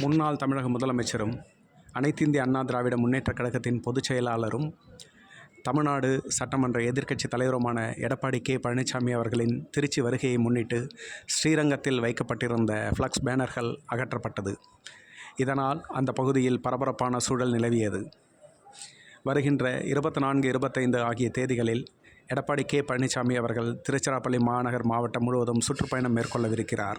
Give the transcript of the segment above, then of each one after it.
முன்னாள் தமிழக முதலமைச்சரும் அனைத்திந்திய அண்ணா திராவிட முன்னேற்றக் கழகத்தின் பொதுச் செயலாளரும் தமிழ்நாடு சட்டமன்ற எதிர்க்கட்சி தலைவருமான எடப்பாடி கே பழனிசாமி அவர்களின் திருச்சி வருகையை முன்னிட்டு ஸ்ரீரங்கத்தில் வைக்கப்பட்டிருந்த ஃப்ளக்ஸ் பேனர்கள் அகற்றப்பட்டது. இதனால் அந்த பகுதியில் பரபரப்பான சூழல் நிலவியது. வருகின்ற இருபத்தி நான்கு இருபத்தைந்து ஆகிய தேதிகளில் எடப்பாடி கே பழனிசாமி அவர்கள் திருச்சிராப்பள்ளி மாநகர் மாவட்டம் முழுவதும் சுற்றுப்பயணம் மேற்கொள்ளவிருக்கிறார்.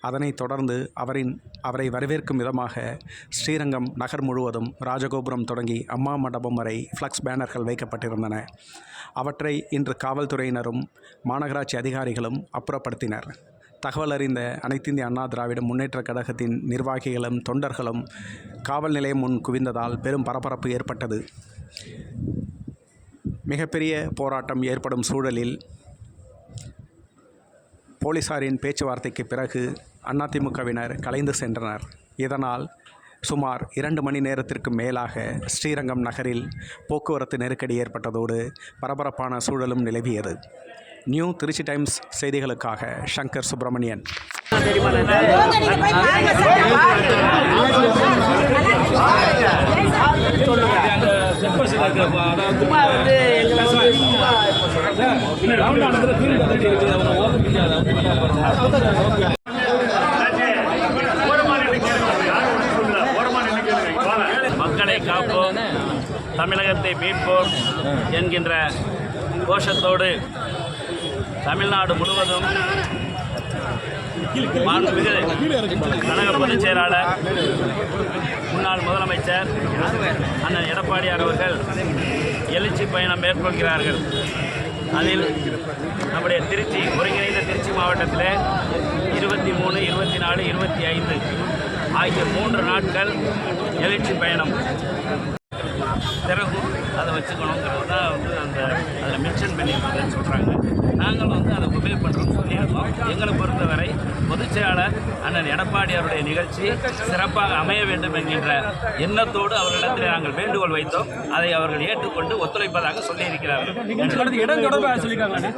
அதனைத் தொடர்ந்து அவரின் அவரை வரவேற்கும் விதமாக ஸ்ரீரங்கம் நகர் முழுவதும் ராஜகோபுரம் தொடங்கி அம்மா மண்டபம் வரை ஃப்ளக்ஸ் பேனர்கள் வைக்கப்பட்டிருந்தன. அவற்றை இன்று காவல்துறையினரும் மாநகராட்சி அதிகாரிகளும் அப்புறப்படுத்தினர். தகவல் அறிந்த அனைத்திந்திய அண்ணா திராவிட முன்னேற்றக் கழகத்தின் நிர்வாகிகளும் தொண்டர்களும் காவல் நிலையம் முன் குவிந்ததால் பெரும் பரபரப்பு ஏற்பட்டது. மிகப்பெரிய போராட்டம் ஏற்படும் சூழலில் போலீசாரின் பேச்சுவார்த்தைக்கு பிறகு அதிமுகவினர் கலைந்து சென்றனர். இதனால் சுமார் இரண்டு மணி நேரத்திற்கு மேலாக ஸ்ரீரங்கம் நகரில் போக்குவரத்து நெருக்கடி ஏற்பட்டதோடு பரபரப்பான சூழலும் நிலவியது. நியூ திருச்சி டைம்ஸ் செய்திகளுக்காக சங்கர் சுப்பிரமணியன் வந்து எங்களை வந்து சும்மா மக்களை காப்போம் தமிழகத்தை மீட்போம் என்கின்ற கோஷத்தோடு தமிழ்நாடு முழுவதும் மாண்புமிகு கழக பொதுச் செயலாளர் முன்னாள் முதலமைச்சர் அண்ணன் எடப்பாடியார் அவர்கள் எழுச்சி பயணம் மேற்கொள்கிறார்கள். அதில் நம்முடைய திருச்சி ஒருங்கிணைந்த திருச்சி மாவட்டத்தில் இருபத்தி மூணு இருபத்தி நாலு இருபத்தி ஐந்து ஆகிய மூன்று நாட்கள் எழுச்சி பயணம். திறகும் அதை வச்சுக்கணுங்கிறது தான் வந்து அந்த அதில் மென்ஷன் பண்ணியிருக்கிறதுன்னு சொல்கிறாங்க நாங்கள் வந்து அதை உபயோகப்படுறோம் சொல்லியிருக்கோம். எங்களை பொறுத்தவரை அண்ணன் எடப்பாடியாருடைய நிகழ்ச்சி சிறப்பாக அமைய வேண்டும் என்கின்ற எண்ணத்தோடு அவர்களிடத்தில் நாங்கள் வேண்டுகோள் வைத்தோம். அதை அவர்கள் ஏற்றுக்கொண்டு ஒத்துழைப்பதாக சொல்லியிருக்கிறார்கள். இடம் தொடர்பாக சொல்லியிருக்காங்க.